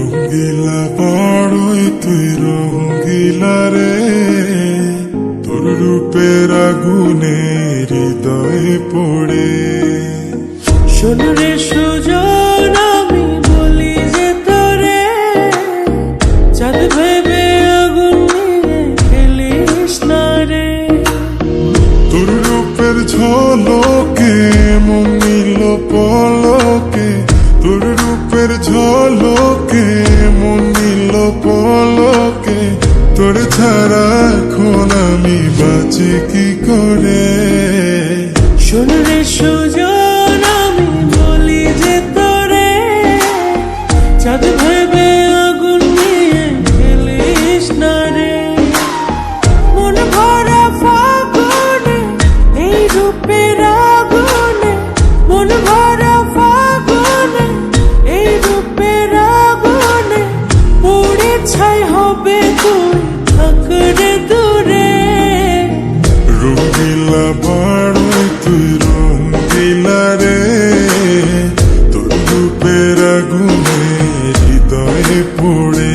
রঙ্গিলা পাড়ই তুই রঙ্গিলা রে। তোর রূপের আগুনে হৃদয়ে পড়ে। শোন রে সুজন আমি বলি যে তোরে চাঁদ ভেবে আগুন নিয়ে খেলিস না রে। তোর রূপের ঝলকে মমিল পল ঝলকে বাড়ই তুই রঙ্গিলা রে তোর রূপের আগুনে পড়ে।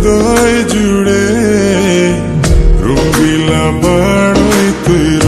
হৃদয় জুড়ে রঙিলা বাড়ই তুই